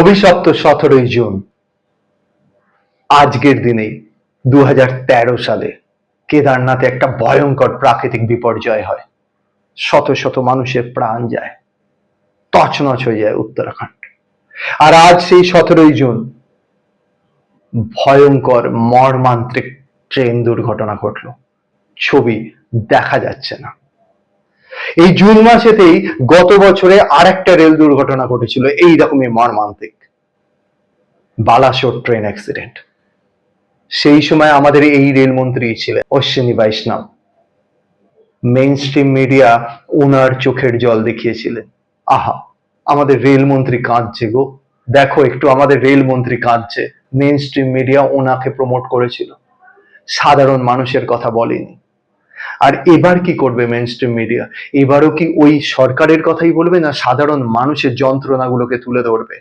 অভিশপ্ত সতেরোই জুন। আজকের দিনে দু হাজার তেরো সালে কেদারনাথে একটা ভয়ঙ্কর প্রাকৃতিক বিপর্যয় হয়। শত শত মানুষের প্রাণ যায়। তছনছ হয়ে যায় উত্তরাখণ্ড। আর আজ সেই সতেরোই জুন ভয়ঙ্কর মর্মান্তিক ট্রেন দুর্ঘটনা ঘটলো। ছবি দেখা যাচ্ছে না। এই জুন মাসেতেই গত বছরে আর একটা রেল দুর্ঘটনা ঘটেছিল, এই রকমই মর্মান্তিক। Balasore train accident. সেই সময় আমাদের এই রেলমন্ত্রী ছিলেন অশ্বিনী বৈষ্ণব। মেইন স্ট্রিম মিডিয়া ওনার চোখের জল দেখিয়েছিলেন। আহা, আমাদের রেলমন্ত্রী কাঁদছে গো। দেখো, একটু আমাদের রেলমন্ত্রী কাঁদছে। মেইন স্ট্রিম মিডিয়া ওনাকে প্রমোট করেছিল। সাধারণ মানুষের কথা বলেনি। আর এবার কি করবে মেন স্ট্রিম মিডিয়া এবারও কি ওই সরকারের কথাই বলবে না সাধারণ মানুষের যন্ত্রণাগুলোকে তুলে ধরবে?